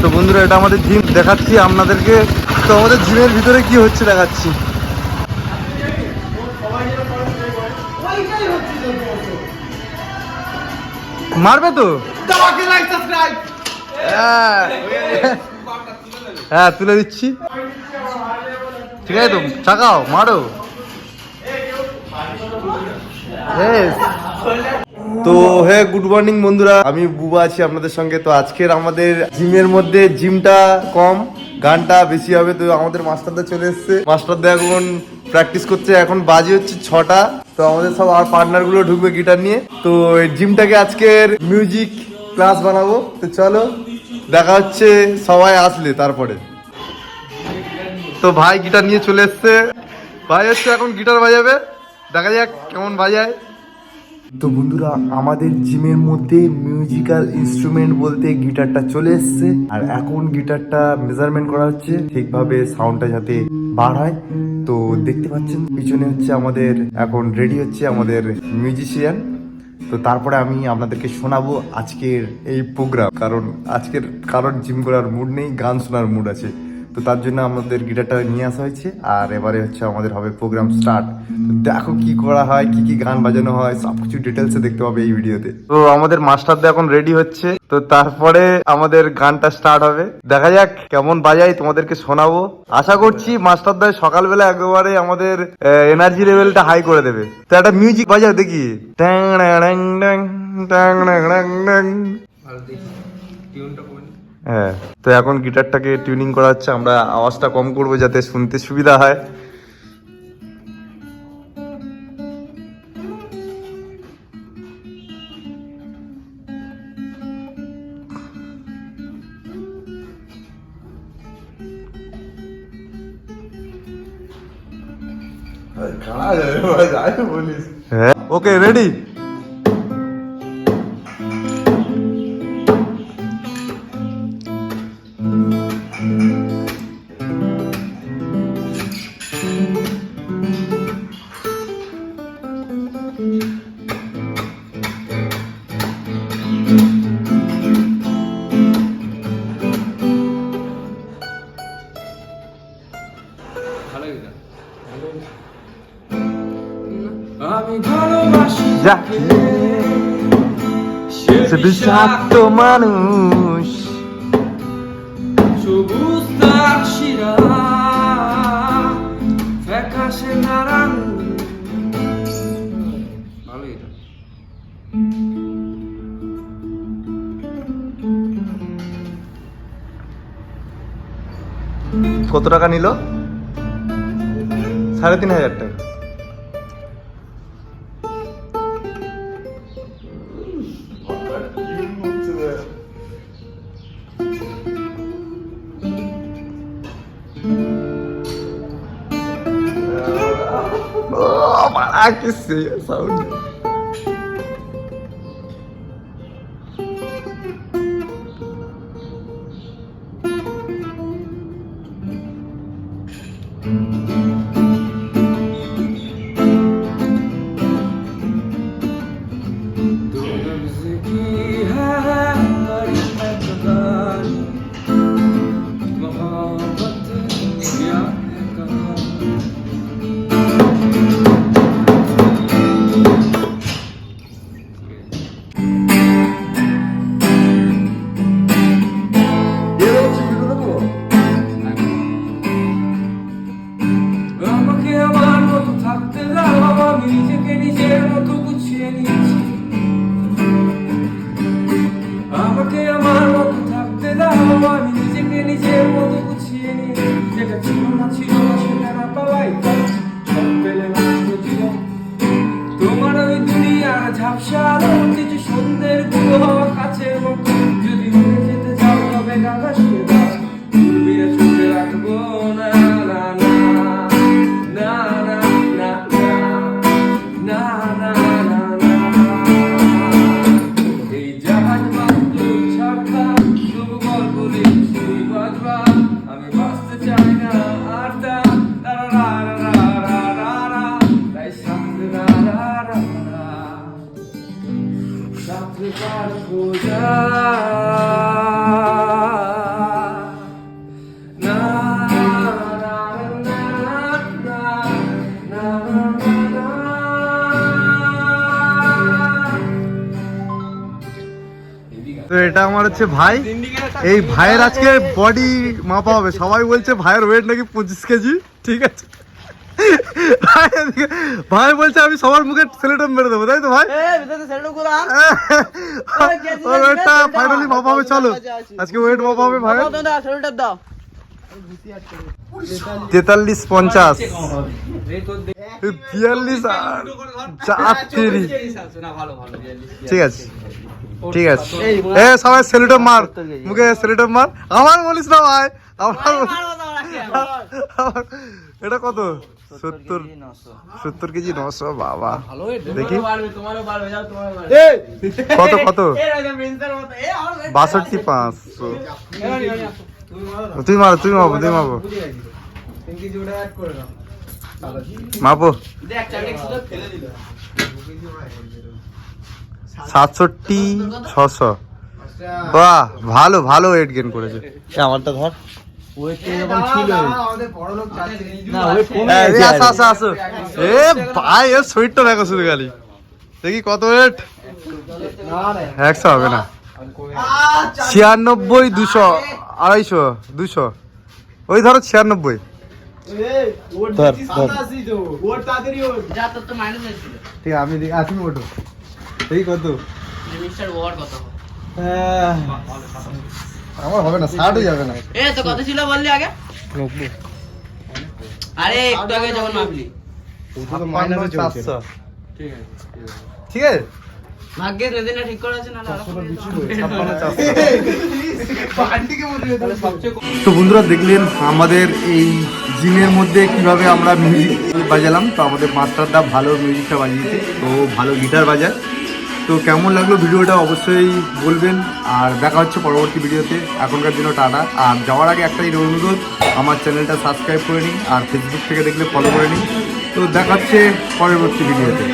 তো বন্ধুরা, এটা আমাদের জিম দেখাচ্ছি আপনাদেরকে। তো আমাদের জিমের ভিতরে কি হচ্ছে দেখাচ্ছি। মারবে তো? হ্যাঁ। হ্যাঁ তুলে দিচ্ছি। ঠিক আছে তো, চাকাও, মারো. তো হ্যাঁ গুড মর্নিং বন্ধুরা। আমি বুবা আছি আপনাদের সঙ্গে। তো আজকের আমাদের জিমের মধ্যে জিমটা কম, গানটা বেশি হবে। তো আমাদের মাস্টারদা চলে এসছে। মাস্টারদা এখন প্র্যাকটিস করছে। এখন বাজে হচ্ছে ছটা। তো আমাদের সব আর পার্টনারগুলো ঢুকবে গিটার নিয়ে। তো এই জিমটাকে আজকের মিউজিক ক্লাস বানাবো। তো চলো, দেখা হচ্ছে সবাই আসলে তারপরে। তো ভাই গিটার নিয়ে চলে এসছে। ভাই হচ্ছে এখন গিটার বাজাবে। দেখা যাক কেমন বাজায়। তো বন্ধুরা, আমাদের জিমের মধ্যে মিউজিক্যাল ইনস্ট্রুমেন্ট বলতে গিটারটা চলে এসছে। আর এখন গিটারটা মেজারমেন্ট করা হচ্ছে, ঠিকভাবে সাউন্ডটা যাতে বার হয়। তো দেখতে পাচ্ছেন, পিছনে হচ্ছে আমাদের, এখন রেডি হচ্ছে আমাদের মিউজিশিয়ান তো তারপরে আমি আপনাদেরকে শোনাবো আজকের এই প্রোগ্রাম কারণ আজকের কারোর জিম করার মুড নেই, গান শোনার মুড আছে। তো তার জন্য আমাদের গিটারটা নিয়ে আসা হয়েছে। আর এবারে হচ্ছে আমাদের হবে প্রোগ্রাম স্টার্ট তো দেখো কি করা হয় কি কি গান বাজানো হয় সবকিছু ডিটেলসে দেখতে পাবে এই ভিডিওতে। তো আমাদের মাস্টারদা এখন রেডি হচ্ছে। তো তারপরে আমাদের গানটা স্টার্ট হবে। দেখা যাক কেমন বাজাই তোমাদেরকে শোনাবো। আশা করছি মাস্টারদা সকালবেলা একেবারে আমাদের এনার্জি লেভেলটা হাই করে দেবে। তো একটা মিউজিক বাজাও দেখি। ট্যাং ট্যাং ট্যাং ট্যাং ট্যাং ট্যাং ট্যাং। হ্যাঁ তো এখন গিটারটাকে টিউনিং করা হচ্ছে আমরা আওয়াজটা কম করব যাতে শুনতে সুবিধা হয়। হ্যাঁ ওকে রেডি আমি ভালোবাসি যা সে বিষাক্ত মানুষ। সবুজ তার শিরা ফ্যাকাশে নারাং ভালো এটা। কত টাকা নিল? সাড়ে তিন হাজার টাকা Ah, que seja, saúde. তোমার ওই দুনিয়া ঝাপসা কিছু সন্ধ্যেরগুলো কাছে মতো। তো এটা আমার হচ্ছে ভাই। এই ভাইয়ের আজকে বডি মাপা হবে। সবাই বলছে ভাইয়ের ওয়েট নাকি পঁচিশ কেজি। ঠিক আছে? ভাই বলছে আমি সবার মুখে সেলেটম মেরে দেবো তাই তো ভাই? ওয়েটটা ফাইনালি মাপা হবে চলো। আজকে ওয়েট মাপা হবে ভাই। তেতাল্লিশ পঞ্চাশ। বিয়াল্লিশ আর চার তিরিশ ঠিক আছে। ঠিক আছে। এ সবাই সেলিটম মার। মুখে সেলিটম মার। আমার বলিস না ভাই। আমার- এটা কত? সত্তর সত্তর কেজি নশো বাবা। দেখি। কত কত? বাষট্টি পাঁচশো। তুই মারো তুই মাপো। তুই মাপো মাপো সাতষট্টি ছশো। বাহ ভালো ভালো ওয়েট গেন করেছে। আমারটা ধর। ভাই এর শরীরটা দেখো শুধু খালি। দেখি কত ওয়েট একশো হবে না। ছিয়ানব্বই দুশো আড়াইশো দুশো। ওই ধরো ছিয়ানব্বই। ঠিক আমি দেখি ওঠো এই কত আমার হবে না যাবে না। এ তো কত ছিল বললি আগে? আরে একটু আগে যখন মাপলি ঠিক আছে ভাগ্যে রেদিনা ঠিক করে আছে না ছাপ্পান্ন চারশো তো বন্ধুরা দেখলেন আমাদের এই জিমের মধ্যে কীভাবে আমরা মিউজিক বাজালাম। তো আমাদের মাস্টারদা ভালো মিউজিকটা বাজিয়েছে। তো ভালো গিটার বাজায়। তো কেমন লাগল ভিডিওটা অবশ্যই বলবেন। আর দেখা হচ্ছে পরবর্তী ভিডিওতে। এখনকার জন্য টাটা। আর যাওয়ার আগে একটাই অনুরোধ, আমার চ্যানেলটা সাবস্ক্রাইব করে নিন, আর ফেসবুক থেকে দেখলে ফলো করে নিন। তো দেখা হচ্ছে পরবর্তী ভিডিওতে।